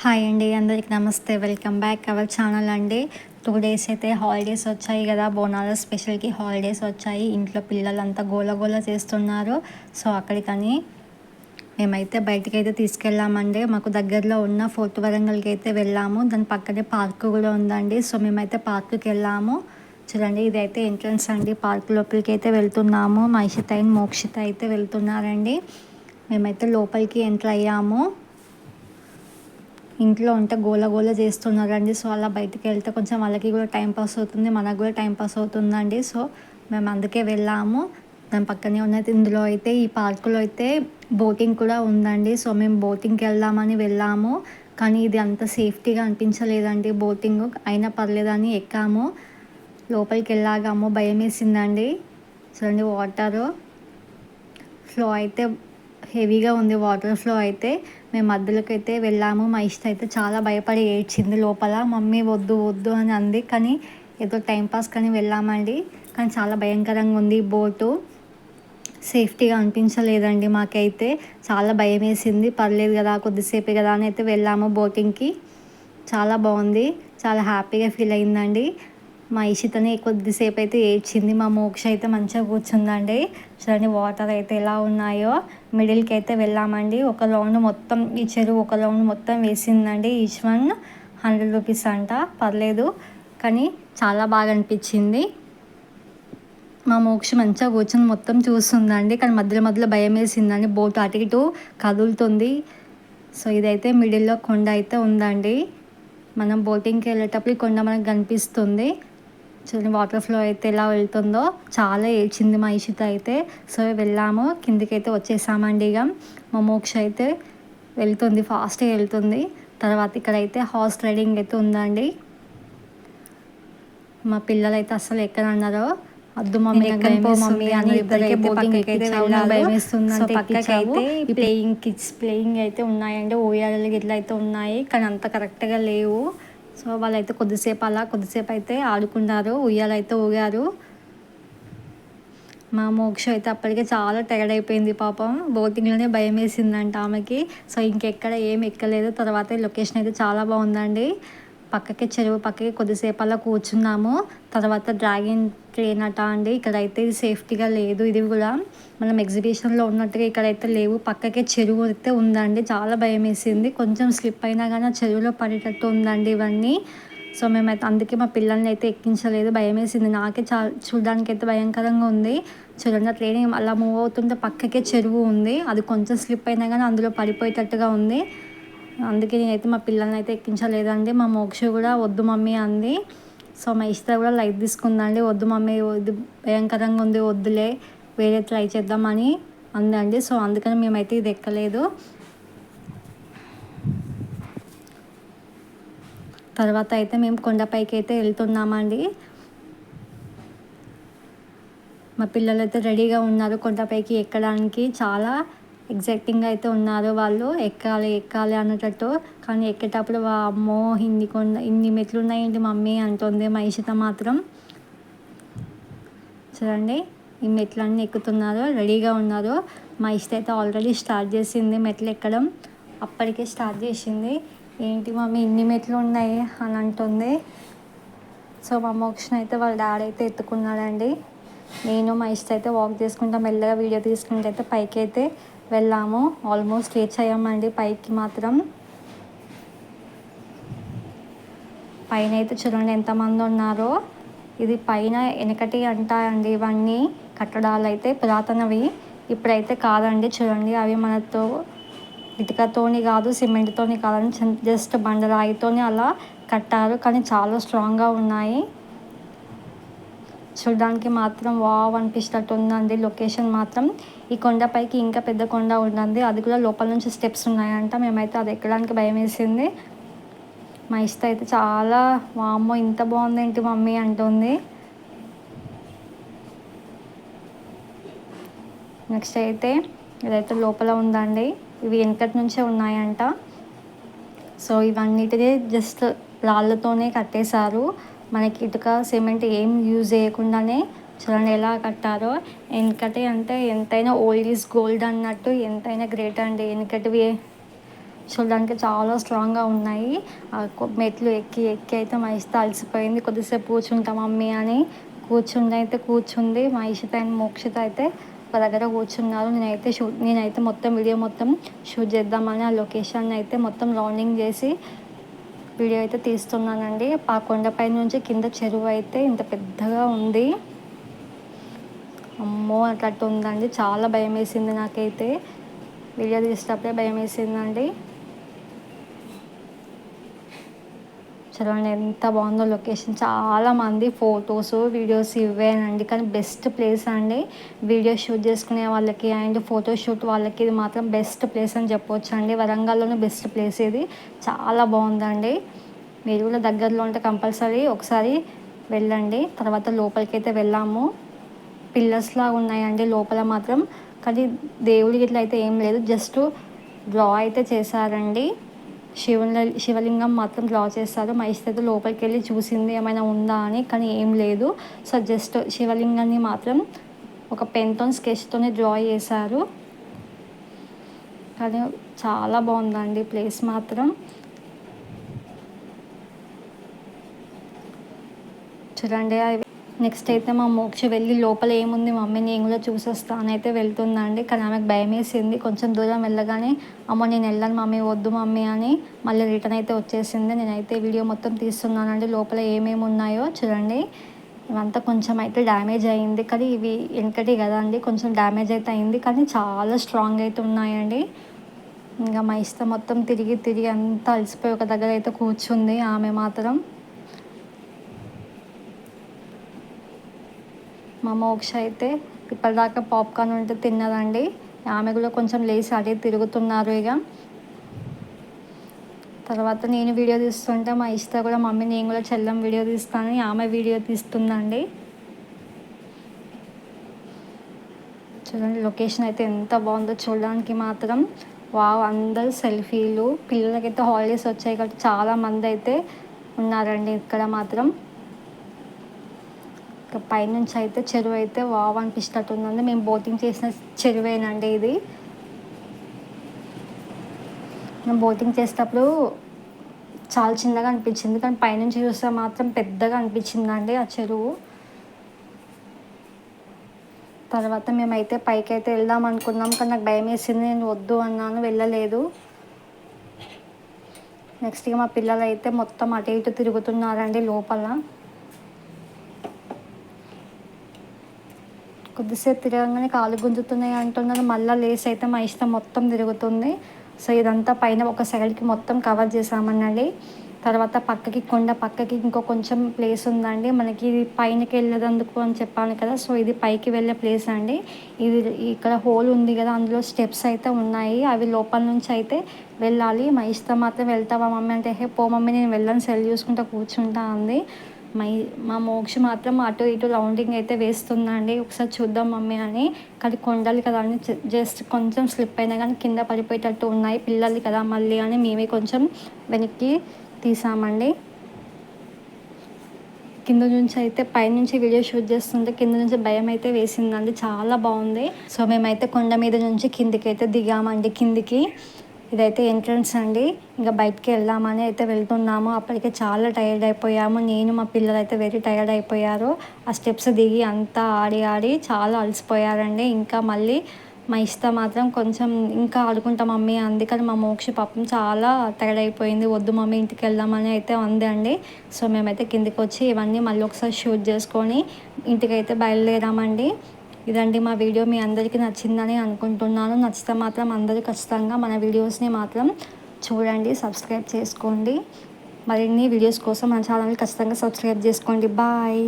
Hi అండి అందరికి నమస్తే. వెల్కమ్ బ్యాక్ అవర్ ఛానల్ అండి. టూ డేస్ అయితే హాలిడేస్ వచ్చాయి కదా. బోనాల స్పెషల్కి హాలిడేస్ వచ్చాయి. ఇంట్లో పిల్లలంతా గోల గోల చేస్తున్నారు. సో అక్కడికని మేమైతే బయటకి అయితే తీసుకెళ్ళామండి. మాకు దగ్గరలో ఉన్న ఫోర్త్ వరంగల్కి అయితే వెళ్ళాము. దాని పక్కనే పార్క్ కూడా ఉందండి. సో మేమైతే పార్క్కి వెళ్ళాము. చూడండి ఇదైతే ఎంట్రన్స్ అండి. పార్క్ లోపలికి అయితే వెళ్తున్నాము. మహిషిత ఇషిత అండ్ మోక్షిత అయితే వెళ్తున్నారండి. మేమైతే లోపలికి ఎంటర్ అయ్యాము. ఇంట్లో ఉంటే గోల గోల చేస్తున్నారండి. సో అలా బయటికి వెళ్తే కొంచెం వాళ్ళకి కూడా టైం పాస్ అవుతుంది మనకు కూడా టైం పాస్ అవుతుందండి. సో మేము అందుకే వెళ్ళాము. దాని పక్కనే ఉన్నది ఇందులో అయితే ఈ పార్కులో అయితే బోటింగ్ కూడా ఉందండి. సో మేము బోటింగ్కి వెళ్దామని వెళ్ళాము. కానీ ఇది అంత సేఫ్టీగా అనిపించలేదండి బోటింగ్. అయినా పర్లేదని ఎక్కాము. లోపలికి వెళ్ళాగాము. భయం వేసిందండి. చూడండి వాటరు. ఫ్లో అయితే హెవీగా ఉంది. వాటర్ ఫ్లో అయితే మేము మధ్యలోకి అయితే వెళ్ళాము. మా ఇష్ట అయితే చాలా భయపడి ఏడ్చింది లోపల. మమ్మీ వద్దు వద్దు అని అంది. కానీ ఏదో టైంపాస్ కానీ వెళ్ళామండి. కానీ చాలా భయంకరంగా ఉంది బోటు. సేఫ్టీగా అనిపించలేదండి మాకైతే. చాలా భయం వేసింది పర్లేదు కదా కొద్దిసేపు కదా అని అయితే వెళ్ళాము బోటింగ్కి. చాలా బాగుంది. చాలా హ్యాపీగా ఫీల్ అయిందండి. మా ఇషితని కొద్దిసేపు అయితే ఏడ్చింది. మా మోక్ష అయితే మంచిగా కూర్చుందండి. చూడండి వాటర్ అయితే ఎలా ఉన్నాయో. మిడిల్కి అయితే వెళ్ళామండి. ఒక రౌండ్ మొత్తం ఈ చెరువు ఒక రౌండ్ మొత్తం వేసిందండి ఈచ్ వన్ హండ్రెడ్ రూపీస్ అంట. పర్లేదు కానీ చాలా బాగా అనిపించింది. మా మోక్ష మంచిగా కూర్చొని మొత్తం చూస్తుందండి. కానీ మధ్యలో మధ్యలో భయం వేసిందండి. బోట్ అటు ఇటు కదులుతుంది. సో ఇదైతే మిడిల్లో కొండ అయితే ఉందండి. మనం బోటింగ్కి వెళ్ళేటప్పుడు కొండ మనకు కనిపిస్తుంది. చూడండి వాటర్ ఫ్లో అయితే ఎలా వెళ్తుందో. చాలా ఏడ్చింది మా ఇషిత అయితే. సో వెళ్ళాము. కిందికి అయితే వచ్చేసామండి ఇక మా మోక్ష అయితే వెళ్తుంది ఫాస్ట్గా వెళ్తుంది. తర్వాత ఇక్కడైతే హార్స్ రైడింగ్ అయితే ఉందండి. మా పిల్లలు అయితే అసలు ఎక్కడ అన్నారో వద్దు మమ్మీ మమ్మీ అని ఇద్దరికి బోటింగ్ ప్లేయింగ్ కిడ్స్ ప్లేయింగ్ అయితే ఉన్నాయండి. ఓయాలు ఇట్లా అయితే ఉన్నాయి. కానీ అంత కరెక్ట్గా లేవు. సో వాళ్ళైతే కొద్దిసేపు అలా కొద్దిసేపు అయితే ఆడుకున్నారు ఉయ్యాలైతే ఊగారు. మా మోక్ష అయితే అప్పటికే చాలా టైర్డ్ అయిపోయింది పాపం. బోటింగ్లోనే భయం వేసిందంట ఆమెకి. సో ఇంకెక్కడ ఏం ఎక్కలేదు. తర్వాత లొకేషన్ అయితే చాలా బాగుందండి. పక్కకి చెరువు పక్కకి కొద్దిసేపు అలా కూర్చున్నాము. తర్వాత డ్రాగన్ ట్రైన్ అట అండి. ఇక్కడైతే ఇది సేఫ్టీగా లేదు. ఇది కూడా మనం ఎగ్జిబిషన్లో ఉన్నట్టుగా ఇక్కడైతే లేవు. పక్కకే చెరువు అయితే ఉందండి. చాలా భయం వేసింది. కొంచెం స్లిప్ అయినా కానీ చెరువులో పడేటట్టు ఉందండి ఇవన్నీ. సో మేమైతే అందుకే మా పిల్లల్ని అయితే ఎక్కించలేదు. భయం వేసింది. నాకే చా చూడడానికి అయితే భయంకరంగా ఉంది. చూడండి ట్రైన్ అలా మూవ్ అవుతుంటే పక్కకే చెరువు ఉంది. అది కొంచెం స్లిప్ అయినా కానీ అందులో పడిపోయేటట్టుగా ఉంది. అందుకే నేనైతే మా పిల్లల్ని అయితే ఎక్కించలేదండి. మా మోక్ష కూడా వద్దు మమ్మీ అంది. సో మా ఇష్ట కూడా లైట్ తీసుకుందండి. వద్దు మమ్మీ వద్దు భయంకరంగా ఉంది వద్దులే వేరే ట్రై చేద్దామని అందండి. సో అందుకని మేమైతే ఇది ఎక్కలేదు. తర్వాత అయితే మేము కొండపైకి అయితే వెళ్తున్నామండి. మా పిల్లలు అయితే రెడీగా ఉన్నారు కొండపైకి ఎక్కడానికి. చాలా ఎగ్జైటింగ్గా అయితే ఉన్నారు వాళ్ళు ఎక్కాలి ఎక్కాలి అన్నటట్టు కానీ ఎక్కేటప్పుడు అమ్మో ఇన్ని కొండ ఇన్ని మెట్లు ఉన్నాయండి మమ్మీ అంటుంది మహిషిత మాత్రం. చూడండి ఈ మెట్లన్నీ ఎక్కుతున్నారు రెడీగా ఉన్నారు. మా ఇష్ట అయితే ఆల్రెడీ స్టార్ట్ చేసింది మెట్లు ఎక్కడం. అప్పటికే స్టార్ట్ చేసింది. ఏంటి మమ్మీ ఇన్ని మెట్లు ఉన్నాయి అని అంటుంది. సో మా మోక్షణ అయితే వాళ్ళ డాడీ అయితే ఎత్తుకున్నాడండి. నేను మా ఇష్ట అయితే వాక్ చేసుకుంటా మెల్లగా వీడియో తీసుకుంటే అయితే పైకి అయితే వెళ్ళాము. ఆల్మోస్ట్ రీచ్ అయ్యామండి పైకి మాత్రం. పైన అయితే చూడండి ఎంతమంది ఉన్నారో. ఇది పైన వెనకటి అంటాయండి ఇవన్నీ కట్టడాలు అయితే పురాతనవి. ఇప్పుడైతే కాదండి చూడండి అవి మనతో ఇటుకతోని కాదు సిమెంట్తోని కాదని జస్ట్ బండరాయితోని అలా కట్టారు. కానీ చాలా స్ట్రాంగ్గా ఉన్నాయి. చూడడానికి మాత్రం వావ్ అనిపించినట్టు ఉందండి లొకేషన్ మాత్రం ఈ కొండపైకి ఇంకా పెద్ద కొండ ఉందండి. అది కూడా లోపల నుంచి స్టెప్స్ ఉన్నాయంట. మేమైతే అది ఎక్కడానికి భయం వేసింది. మా ఇష్ట అయితే చాలా వామ్మో ఇంత బాగుంది ఏంటి మమ్మీ అంటుంది. నెక్స్ట్ అయితే ఇదైతే లోపల ఉందండి. ఇవి వెనకటి నుంచే ఉన్నాయంట. సో ఇవన్నిటినీ జస్ట్ రాళ్ళతోనే కట్టేశారు. మనకి ఇటుక సిమెంట్ ఏం యూజ్ చేయకుండానే చూడండి ఎలా కట్టారో వెనకటి అంటే ఎంతైనా ఓల్డ్ ఈజ్ గోల్డ్ అన్నట్టు ఎంతైనా గ్రేట్ అండి. వెనకటివి చూడడానికి చాలా స్ట్రాంగ్గా ఉన్నాయి. మెట్లు ఎక్కి ఎక్కి అయితే మా అలసిపోయింది. కొద్దిసేపు కూర్చుంటాం మమ్మీ అని కూర్చుండి అయితే కూర్చుంది. మహిషిత అండ్ మోక్షిత అయితే ఒక దగ్గర కూర్చున్నారు. నేనైతే షూట్ నేనైతే మొత్తం వీడియో మొత్తం షూట్ చేద్దామని ఆ లొకేషన్ అయితే మొత్తం రౌండింగ్ చేసి వీడియో అయితే తీస్తున్నానండి. ఆ కొండపై నుంచి కింద చెరువు అయితే ఇంత పెద్దగా ఉంది. అమ్మో అట్లా ఉందండి. చాలా భయం వేసింది నాకైతే. వీడియో తీసేటప్పుడే భయం వేసిందండి చూడండి ఎంత బాగుందో లొకేషన్. చాలా మంది ఫొటోస్ వీడియోస్ ఇవేనండి కానీ బెస్ట్ ప్లేస్ అండి. వీడియో షూట్ చేసుకునే వాళ్ళకి అండ్ ఫోటో షూట్ వాళ్ళకి ఇది మాత్రం బెస్ట్ ప్లేస్ అని చెప్పవచ్చు అండి వరంగల్లోనే బెస్ట్ ప్లేస్ ఇది. చాలా బాగుందండి. మీరు కూడా దగ్గరలో ఉంటే కంపల్సరీ ఒకసారి వెళ్ళండి. తర్వాత లోపలికి అయితే వెళ్ళాము. పిల్లర్స్ లాగా ఉన్నాయండి లోపల మాత్రం. కానీ దేవుడికి ఇట్లా అయితే ఏం లేదు. జస్ట్ డ్రా అయితే చేశారండి. శివుల శివలింగం మాత్రం డ్రా చేస్తారు. మా లోపలికి వెళ్ళి చూసింది ఏమైనా ఉందా అని కానీ ఏం లేదు. సో జస్ట్ శివలింగాన్ని మాత్రం ఒక పెన్తో స్కెచ్తోనే డ్రా చేశారు. కానీ చాలా బాగుందండి ప్లేస్ మాత్రం. చూడండి నెక్స్ట్ అయితే మా మోక్ష వెళ్ళి లోపల ఏముంది మమ్మీ నేను కూడా చూసొస్తాను అయితే వెళ్తుందండి కానీ ఆమెకు భయం వేసింది. కొంచెం దూరం వెళ్ళగానే అమ్మ నేను వెళ్ళాను మమ్మీ వద్దు మమ్మీ అని మళ్ళీ రిటర్న్ అయితే వచ్చేసింది. నేనైతే వీడియో మొత్తం తీస్తున్నానండి. లోపల ఏమేమి ఉన్నాయో చూడండి. ఇవంతా కొంచెం అయితే డ్యామేజ్ అయింది. కానీ ఇవి వెనకటి కదా అండి కొంచెం డ్యామేజ్ అయితే అయింది. కానీ చాలా స్ట్రాంగ్ అయితే ఉన్నాయండి. ఇంకా మా ఇష్టం మొత్తం తిరిగి తిరిగి అంతా అలసిపోయి ఒక దగ్గర అయితే కూర్చుంది ఆమె మాత్రం. మా మోక్ష అయితే ఇప్పటిదాకా పాప్కార్న్ ఉంటే తిన్నదండి. ఆమె కూడా కొంచెం లేచి అడే తిరుగుతున్నారు ఇక తర్వాత నేను వీడియో తీస్తుంటే మా ఇష్ట కూడా మమ్మీ నేను కూడా చెల్లం వీడియో తీస్తాను ఆమె వీడియో తీస్తుందండి. చూడండి లొకేషన్ అయితే ఎంత బాగుందో చూడడానికి మాత్రం. వావ్ అందరు సెల్ఫీలు. పిల్లలకైతే హాలిడేస్ వచ్చాయి కాబట్టి చాలా మంది అయితే ఉన్నారండి ఇక్కడ మాత్రం. పైనుంచి అయితే చెరువు అయితే వావ్ అనిపిస్తున్నట్టుందండి మేము బోటింగ్ చేసిన చెరువేనండి ఇది. మేము బోటింగ్ చేసేటప్పుడు చాలా చిన్నగా అనిపించింది. కానీ పైనుంచి చూస్తే మాత్రం పెద్దగా అనిపించిందండి ఆ చెరువు. తర్వాత మేమైతే పైకి అయితే వెళ్దాం అనుకున్నాం. కానీ నాకు భయం వేసింది. నేను వద్దు అన్నాను వెళ్ళలేదు. నెక్స్ట్ ఇక మా పిల్లలు అయితే మొత్తం అటు ఇటు తిరుగుతున్నారండి లోపల. కొద్దిసేపు తిరగంగానే కాలు గుంజుతున్నాయి అంటున్నాను. మళ్ళీ లేస్ అయితే మా ఇష్టం మొత్తం తిరుగుతుంది. సో ఇదంతా పైన ఒక సైడ్కి మొత్తం కవర్ చేసామనండి తర్వాత పక్కకి కొండ పక్కకి ఇంకో కొంచెం ప్లేస్ ఉందండి. మనకి ఇది పైనకి వెళ్ళేదందుకు అని చెప్పాను కదా. సో ఇది పైకి వెళ్ళే ప్లేస్ అండి. ఇది ఇక్కడ హోల్ ఉంది కదా అందులో స్టెప్స్ అయితే ఉన్నాయి. అవి లోపల నుంచి అయితే వెళ్ళాలి. మా ఇష్టం మాత్రం వెళ్తావా మమ్మీ? అంటే హే పో మమ్మీ నేను వెళ్ళని. సెల్ చూసుకుంటా కూర్చుంటా అంది. మై మా మోక్ష మాత్రం అటు ఇటు రౌండింగ్ అయితే వేస్తుందండి. ఒకసారి చూద్దాం మమ్మీ అని. కానీ కొండలు కదా అని జస్ట్ కొంచెం స్లిప్ అయినా కానీ కింద పడిపోయేటట్టు ఉన్నాయి. పిల్లలు కదా మళ్ళీ అని మేమే కొంచెం వెనక్కి తీసామండి. కింద నుంచి అయితే పైనుంచి వీడియో షూట్ చేస్తుంటే కింద నుంచి భయం అయితే వేసిందండి. చాలా బాగుంది. సో మేమైతే కొండ మీద నుంచి కిందికి అయితే దిగామండి. కిందికి ఇదైతే ఎంట్రన్స్ అండి. ఇంకా బయటికి వెళ్దామని అయితే వెళ్తున్నాము. అప్పటికే చాలా టైర్డ్ అయిపోయాము. నేను మా పిల్లలు అయితే వెరీ టైర్డ్ అయిపోయారు. ఆ స్టెప్స్ దిగి అంతా ఆడి ఆడి చాలా అలసిపోయారండి. ఇంకా మళ్ళీ మా ఇష్ట మాత్రం కొంచెం ఇంకా ఆడుకుంటాం మమ్మీ. అందుకని మా మోక్ష పాపం చాలా టైర్డ్ అయిపోయింది. వద్దు మమ్మీ ఇంటికి వెళ్దామని అయితే ఉంది అండి. సో మేమైతే కిందికి వచ్చి ఇవన్నీ మళ్ళీ ఒకసారి షూట్ చేసుకొని ఇంటికైతే బయలుదేరామండి. ఇదండి మా వీడియో. మీ అందరికీ నచ్చిందని అనుకుంటున్నాను. నచ్చితే మాత్రం అందరూ ఖచ్చితంగా మన వీడియోస్ని మాత్రం చూడండి సబ్స్క్రైబ్ చేసుకోండి. మరిన్ని వీడియోస్ కోసం మన ఛానల్ ఖచ్చితంగా సబ్స్క్రైబ్ చేసుకోండి. బాయ్.